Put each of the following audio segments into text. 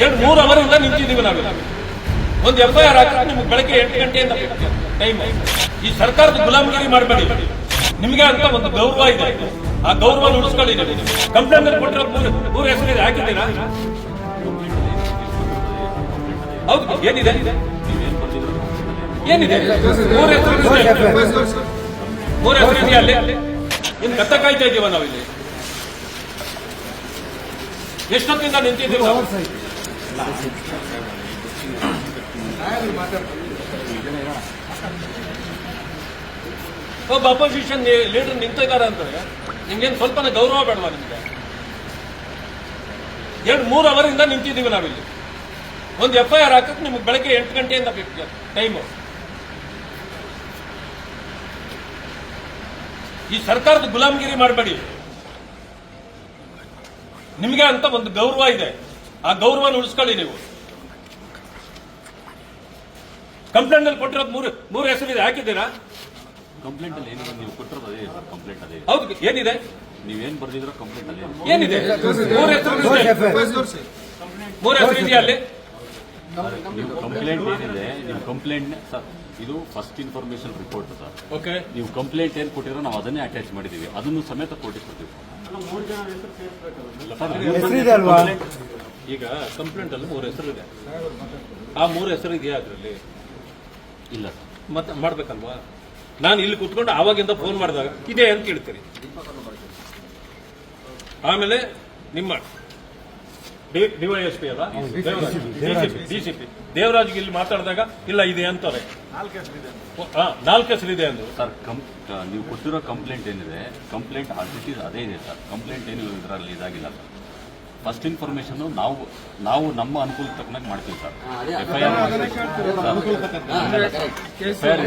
ಎರಡು ಮೂರು ಅವರಿಂದ ನಿಂತಿದ್ದೀವಿ ನಾವು. ಒಂದು ಎಫ್ ಐ ಆರ್ ಹಾಕಿದ್ರೆ ನಿಮ್ಗೆ ಬೆಳಗ್ಗೆ ಎಂಟು ಗಂಟೆಯಿಂದ ಟೈಮ್ ಈ ಸರ್ಕಾರದ ಗುಲಾಮಗಿರಿ ಮಾಡಬೇಡಿ. ನಿಮಗೆ ಅಂತ ಒಂದು ಗೌರವ ಇದೆ. ಆ ಗೌರವ ಉಳಿಸ್ಕೊಳ್ಳಿ ಕಂಪ್ಲೇಂಟ್ ಕೊಟ್ಟಿರೋ ಮೂರು ಹೆಸರಿದೆ. ಹಾಕಿದ್ದೀರಾ? ಹೌದು, ಏನಿದೆ? ಏನಿದೆ? ಮೂರು ಹೆಸರು ಮೂರು ಹೆಸರು ಇದೆಯಾ ಅಲ್ಲಿ? ಇನ್ನು ಕತ್ತ ಕಾಯ್ತಾ ಇದ್ದೀವ ನಾವಿಲ್ಲಿ? ಎಷ್ಟೊತ್ತಿಂದ ನಿಂತಿದ್ದೀವಿ? ಒಬ್ಬ ಅಪೋಸಿಷನ್ ಲೀಡರ್ ನಿಂತಿದ್ದಾರೆ ಅಂದ್ರೆ ನಿಮ್ಗೇನು ಸ್ವಲ್ಪನ ಗೌರವ ಬೇಡವಾ ನಿಮ್ಗೆ? ಎರಡು, ಮೂರು ಅವರಿಂದ ನಿಂತಿದ್ದೀವಿ ನಾವಿಲ್ಲಿ. ಒಂದು ಎಫ್ ಐ ಆರ್ ಹಾಕಕ್ಕೆ ನಿಮ್ಗೆ ಬೆಳಗ್ಗೆ ಎಂಟು ಗಂಟೆಯಿಂದ ಟೈಮು. ಈ ಸರ್ಕಾರದ ಗುಲಾಮಗಿರಿ ಮಾಡಬೇಡಿ. ನಿಮಗೆ ಅಂತ ಒಂದು ಗೌರವ ಇದೆ. ಆ ಗೌರವ ಉಳಿಸ್ಕೊಳ್ಳಿ ನೀವು. ಕಂಪ್ಲೇಂಟ್ ಅಲ್ಲಿ ಕೊಟ್ಟಿರೋದು ಮೂರು ಮೂರು ಹೆಸರಿದೆ ಹಾಕಿದ್ದೀರಾ? ಕಂಪ್ಲೇಂಟ್ ಅಲ್ಲಿ ಏನಿದೆ? ನೀವು ಕೊಟ್ಟಿರೋದು ಅದೇ ಕಂಪ್ಲೇಂಟ್ ಅದೇ ಹೌದು ಏನಿದೆ? ನೀವೇನ್ ಬರ್ದಿದ್ರ ಕಂಪ್ಲೇಂಟ್ ಅಲ್ಲಿ ಏನಿದೆ? ಮೂರು ಹೆಸರು ಮೂರು ಹೆಸರು ಇದೆಯಾ ಅಲ್ಲಿ? ನೀವು ಕಂಪ್ಲೇಂಟ್ ಏನಿದೆ? ನೀವು ಕಂಪ್ಲೇಂಟ್ ಸರ್ ಇದು first information report sir. Okay ನೀವು ಕಂಪ್ಲೇಂಟ್ ಏನ್ ಕೊಟ್ಟಿರೋ ನಾವು ಅದನ್ನೇ ಅಟ್ಯಾಚ್ ಮಾಡಿದೀವಿ ಅದನ್ನು ಸಮೇತ ಕೊಟ್ಟಿರ್ತೀವಿ ಸರ್, ಹೆಸರಿದೆ ಅಲ್ವಾ? ಈಗ ಕಂಪ್ಲೇಂಟ್ ಅಲ್ಲಿ ಮೂರು ಹೆಸರು ಇದೆ ಆ ಮೂರು ಹೆಸರು ಇದೆಯಾ ಅದರಲ್ಲಿ? ಇಲ್ಲ. ಮತ್ತೆ ಮಾಡ್ಬೇಕಲ್ವಾ? ನಾನು ಇಲ್ಲಿ ಕುತ್ಕೊಂಡು ಆವಾಗಿಂದ ಫೋನ್ ಮಾಡಿದಾಗ ಇದೆ ಅಂತ ಕೇಳ್ತೀರಿ ಆಮೇಲೆ ನಿಮ್ಮ ಡಿವೈಎಸ್ಪಿ ಅಲ್ಲ? ಡಿಸಿಪಿ ದೇವರಾಜ್ಗೆ ಇಲ್ಲಿ ಮಾತಾಡಿದಾಗ ಇಲ್ಲ ಇದೆ ಅಂತಾರೆ. ಹಾ, ನಾಲ್ಕು ಇದೆ ಅಂದ್ರು. ಸರ್ ನೀವು ಕೊಟ್ಟಿರೋ ಕಂಪ್ಲೇಂಟ್ ಏನಿದೆ ಕಂಪ್ಲೇಂಟ್ ಆಸ್ ಇಟ್ ಅದೇ ಇದೆ ಸರ್. ಕಂಪ್ಲೇಂಟ್ ಏನು ಇದರಲ್ಲಿ ಇದಾಗಿಲ್ಲ ಸರ್. ಫಸ್ಟ್ ಇನ್ಫಾರ್ಮೇಶನ್ ನಾವು ನಾವು ನಮ್ಮ ಅನುಕೂಲ ತಕ್ಕನಾಗಿ ಮಾಡ್ತೀವಿ ಸರ್. ಎಫ್ ಐ ಆರ್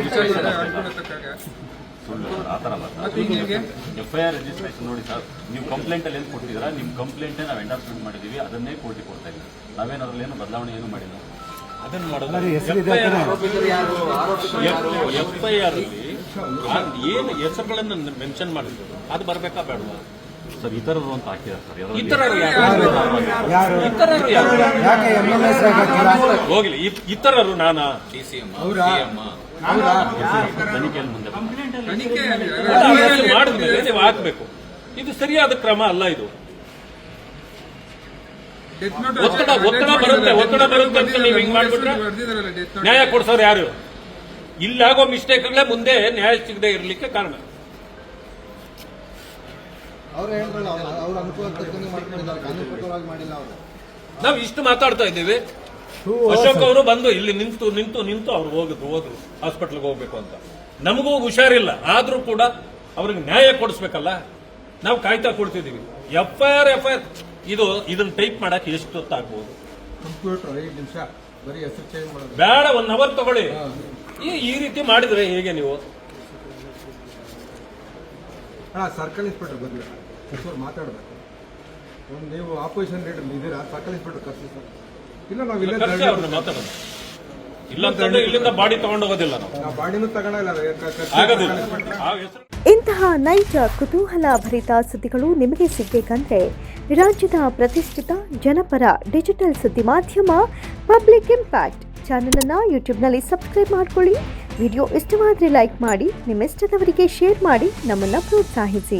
ಸುಳ್ಳು ಸರ್ ಆ ಥರ ಅಲ್ಲ ಎಫ್ ಐ ಆರ್ ರಿಜಿಸ್ಟ್ರೇಷನ್ ನೋಡಿ ಸರ್ ನೀವು ಕಂಪ್ಲೇಂಟಲ್ಲಿ ಏನು ಕೊಟ್ಟಿದ್ದೀರಾ ನಿಮ್ಮ ಕಂಪ್ಲೇಂಟೇ ನಾವು ಎಂಡಾರ್ಸ್ಮೆಂಟ್ ಮಾಡಿದ್ದೀವಿ ಅದನ್ನೇ ಕೋರ್ಟಿ ಕೊಡ್ತಾ ಇದ್ದೀವಿ. ನಾವೇನದ್ರಲ್ಲಿ ಏನು ಬದಲಾವಣೆ ಏನು ಮಾಡಿಲ್ಲ? ಅದನ್ನ ಮಾಡೋದು ಎಫ್ ಐ ಆರ್ ಅಲ್ಲಿ ಏನು ಹೆಸರುಗಳನ್ನು ಮೆನ್ಷನ್ ಮಾಡಿದ್ರು? ಅದು ಬರಬೇಕಾ ಬೇಡವಾ? ಸರ್ ಇತರರು ಅಂತ ಹಾಕಿದ್ದಾರೆ ಸರ್ ಯಾರೋ ಯಾಕೆ ಎಲ್ ಹೋಗ್ಲಿ ಇತರರು ನಾನಾ? ತನಿಖೆಯಲ್ಲಿ ಮುಂದೆ ಬಂದಿದೆ. ಅದನ್ನ ಮಾಡಿದ್ಮೇಲೆ ನೀವು ಹಾಕ್ಬೇಕು ಇದು ಸರಿಯಾದ ಕ್ರಮ ಅಲ್ಲ ಇದು. ಒತ್ತಡ ಒತ್ತಡ ಬರುತ್ತೆ ಒತ್ತಡ ಬರುತ್ತೆ ಅಂತ ನೀವು ಹಿಂಗ್ ಮಾಡ್ಬಿಟ್ರೆ? ನ್ಯಾಯ ಕೊಡ್ಸೋರು ಯಾರು? ಇಲ್ಲಾಗೋ ಮಿಸ್ಟೇಕ್ಗಳೇ ಮುಂದೆ ನ್ಯಾಯ ಸಿಗದೆ ಇರಲಿಕ್ಕೆ ಕಾರಣ. ಅವ್ರು ಹೇಳಿದ್ರಲ್ಲ ಅವ್ರು ಅವ್ರ ಅನುಕೂಲ ತಕ್ಕಂಗೆ ಮಾಡ್ಕೊಂಡಿದ್ದಾರೆ ಕಾನೂನುಬದ್ಧವಾಗಿ ಮಾಡಿಲ್ಲ ಅವರು. ನಾವು ಇಷ್ಟು ಮಾತಾಡ್ತಾ ಇದ್ದೀವಿ. ಅಶೋಕ್ ಅವರು ಬಂದು ಇಲ್ಲಿ ನಿಂತು ನಿಂತು ನಿಂತು ಅವ್ರು ಹೋಗಿದ್ರು ಹೋದ್ರು ಹಾಸ್ಪಿಟ್ಲ್ಗೆ ಹೋಗ್ಬೇಕು ಅಂತ. ನಮಗೂ ಹುಷಾರಿಲ್ಲ ಆದ್ರೂ ಕೂಡ ಅವ್ರಿಗೆ ನ್ಯಾಯ ಕೊಡಿಸ್ಬೇಕಲ್ಲ? ನಾವು ಕಾಯ್ತಾ ಕೊಡ್ತಿದೀವಿ F I R F I R ಇದು ಇದನ್ನ ಟೈಪ್ ಮಾಡಕ್ ಎಷ್ಟು ಹೊತ್ತಾಗ್ಬೋದು? ಕಂಪ್ಯೂಟರ್ ಐದು ನಿಮಿಷ ಬರೀ ಹೆಸರು ಚೇಂಜ್ ಮಾಡೋದು. ಬೇಡ ಒನ್ ಅವರ್ ತಗೊಳ್ಳಿ. ಈ ಈ ರೀತಿ ಮಾಡಿದ್ರೆ ಹೇಗೆ ನೀವು? ಹಾ ಸರ್ಕಲ್ ಇನ್ಸ್ಪೆಕ್ಟರ್ ಬರಲಿ ಸರ್ ಮಾತಾಡಬೇಕು. ಒಂದು ನೀವು ಆಪೋಸಿಷನ್ ಲೀಡರ್ ಇದ್ದೀರಾ ಸಕಲಿಸ್ ಇನ್ಸ್ಪೆಕ್ಟರ್ ಕರ್ಸಿ ಸರ್. ಇಲ್ಲ ನಾವು ಇಲ್ಲೇ ಕರ್ಸಿ ಅವ್ರನ್ನ ಮಾತಾಡೋಣ ಇಲ್ಲ ಅಂತಂದ್ರೆ ಇಲ್ಲಿಂದ ಬಾಡಿ ನಾವು. ನಾವು ಬಾಡಿನೂ ತಗೊಳಲ್ಲ ಆಗೋದಿಲ್ಲ. ಆ ಹೆಸರು ಇಂತಹ ನೈಜ ಕುತೂಹಲ ಭರಿತ ಸುದ್ದಿಗಳು ನಿಮಗೆ ಸಿಗಬೇಕಂದ್ರೆ ರಾಜ್ಯದ ಪ್ರತಿಷ್ಠಿತ ಜನಪರ ಡಿಜಿಟಲ್ ಸುದ್ದಿ ಮಾಧ್ಯಮ ಪಬ್ಲಿಕ್ ಇಂಪ್ಯಾಕ್ಟ್ ಚಾನೆಲ್ ಅನ್ನ ಯೂಟ್ಯೂಬ್ನಲ್ಲಿ ಸಬ್ಸ್ಕ್ರೈಬ್ ಮಾಡ್ಕೊಳ್ಳಿ. ವಿಡಿಯೋ ಇಷ್ಟವಾದರೆ ಲೈಕ್ ಮಾಡಿ ನಿಮ್ಮಿಷ್ಟದವರಿಗೆ ಶೇರ್ ಮಾಡಿ ನಮ್ಮನ್ನು ಪ್ರೋತ್ಸಾಹಿಸಿ.